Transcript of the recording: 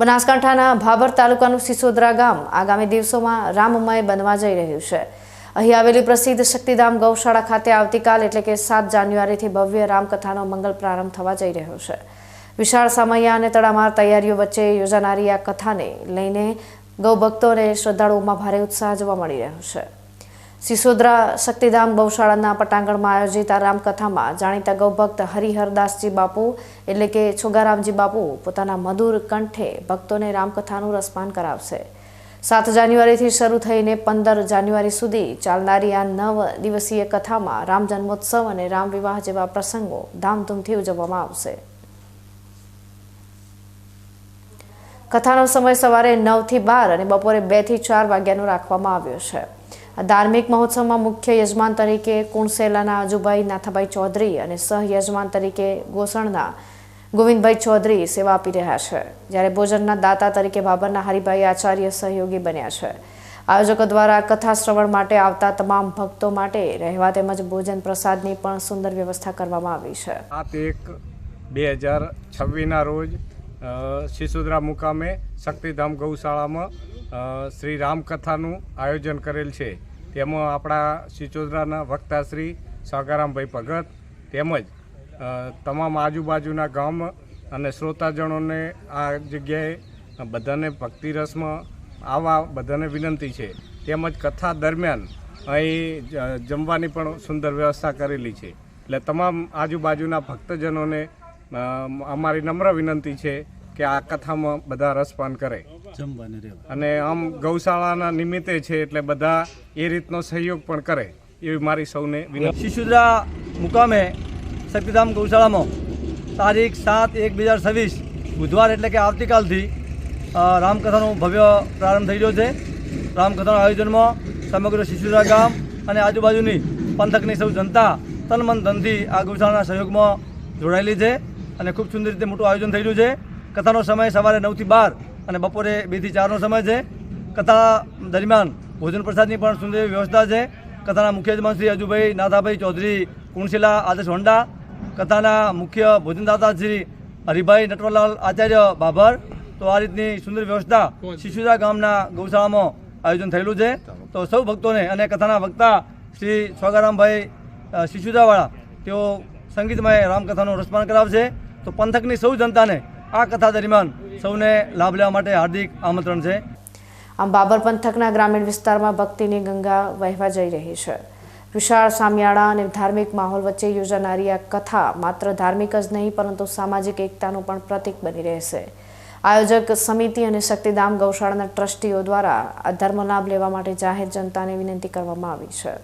બનાસકાંઠાના ભાભર તાલુકાનું સિસોદરા ગામ આગામી દિવસોમાં રામમય બનવા જઈ રહ્યું છે. અહીં આવેલી પ્રસિદ્ધ શક્તિધામ ગૌશાળા ખાતે આવતીકાલ એટલે કે સાત જાન્યુઆરીથી ભવ્ય રામકથાનો મંગલ પ્રારંભ થવા જઈ રહ્યો છે. વિશાળ સમયા અને તડામાર તૈયારીઓ વચ્ચે યોજાનારી આ કથાને લઈને ગૌભક્તો અને શ્રદ્ધાળુઓમાં ભારે ઉત્સાહ જોવા મળી રહ્યો છે. સિસોદરા શક્તિધામ ગૌશાળાના પટાંગણમાં આયોજિત આ રામકથામાં જાણીતા ગૌભક્ત હરિહરદાસજી બાપુ એટલે કે છોગારામજી બાપુ પોતાના મધુર કંઠે ભક્તોને રામકથાનું રસપાન કરાવશે. સાત જાન્યુઆરીથી શરૂ થઈને પંદર જાન્યુઆરી સુધી ચાલનારી આ નવ દિવસીય કથામાં રામ જન્મોત્સવ અને રામ વિવાહ જેવા પ્રસંગો ધામધૂમથી ઉજવવામાં આવશે. કથાનો સમય સવારે નવથી બાર અને બપોરે બેથી ચાર વાગ્યાનો રાખવામાં આવ્યો છે. ધાર્મિક મહોત્સવમાં મુખ્ય યજમાન તરીકે કુણસેલાના અજુભાઈ નાથાભાઈ ચૌધરી અને સહ યજમાન તરીકે ગોસણના ગોવિંદભાઈ ચૌધરી સેવા આપી રહ્યા છે, જ્યારે ભોજનના દાતા તરીકે બાબરના હરિભાઈ આચાર્ય સહયોગી બન્યા છે. આયોજકો દ્વારા કથા શ્રવણ માટે આવતા તમામ ભક્તો માટે રહેવા તેમજ ભોજન પ્રસાદની પણ સુંદર વ્યવસ્થા કરવામાં આવી છે. સાત એક બે હજાર છવ્વીસના રોજ શિશુદ્રા મુકામે શક્તિધામ ગૌશાળામાં શ્રી રામકથાનું આયોજન કરેલ છે. તેમાં આપણા સિચોદરાના વક્તાશ્રી સાગારામભાઈ ભગત તેમજ તમામ આજુબાજુના ગામ અને શ્રોતાજનોને આ જગ્યાએ બધાને ભક્તિરસમાં આવવા બધાને વિનંતી છે. તેમજ કથા દરમિયાન અહીં જમવાની પણ સુંદર વ્યવસ્થા કરેલી છે. એટલે તમામ આજુબાજુના ભક્તજનોને અમારી નમ્ર વિનંતી છે કે આ કથામાં બધા રસપાન કરે. અને આમ ગૌશાળાના નિમિત્તે છે એટલે બધા એ રીતનો સહયોગ પણ કરે એવી મારી સૌને વિનંતી. શિશુદ્રા મુકામે શક્તિધામ ગૌશાળામાં તારીખ સાત એક બે હજાર છવ્વીસ બુધવાર એટલે કે આવતીકાલથી રામકથાનો ભવ્ય પ્રારંભ થઈ રહ્યો છે. રામકથાના આયોજનમાં સમગ્ર શિશુદ્રા ગામ અને આજુબાજુની પંથકની સૌ જનતા તન મન ધનથી આ ગૌશાળાના સહયોગમાં જોડાયેલી છે અને ખૂબ સુંદર રીતે મોટું આયોજન થઈ રહ્યું છે. કથાનો સમય સવારે નવથી બાર અને બપોરે બેથી ચારનો સમય છે. કથા દરમિયાન ભોજન પ્રસાદની પણ સુંદર વ્યવસ્થા છે. કથાના મુખ્ય યજમાન શ્રી અજુભાઈ નાથાભાઈ ચૌધરી, કુણશીલા આદેશ હોન્ડા, કથાના મુખ્ય ભોજનદાતા શ્રી હરિભાઈ નટવરલાલ આચાર્ય બાભર. તો આ રીતની સુંદર વ્યવસ્થા શિશુદા ગામના ગૌશાળામાં આયોજન થયેલું છે. તો સૌ ભક્તોને અને કથાના વક્તા શ્રી સ્વાગારામભાઈ શિશુદાવાળા, તેઓ સંગીતમય રામકથાનું રસપાન કરાવશે. તો પંથકની સૌ જનતાને આ કથા દરમિયાન સૌને લાભ લેવા માટે હાર્દિક આમંત્રણ છે. આમ બાબર પંથકના ગ્રામીણ વિસ્તારમાં ભક્તિની ગંગા વહેવા જઈ રહી છે. વિશાળ સામિયાળા અને ધાર્મિક માહોલ વચ્ચે યોજાનારી આ કથા માત્ર ધાર્મિક જ નહીં, પરંતુ સામાજિક એકતાનું પણ પ્રતીક બની રહેશે. આયોજક સમિતિ અને શક્તિધામ ગૌશાળાના ટ્રસ્ટીઓ દ્વારા આ ધર્મ લાભ લેવા માટે જાહેર જનતાને વિનંતી કરવામાં આવી છે.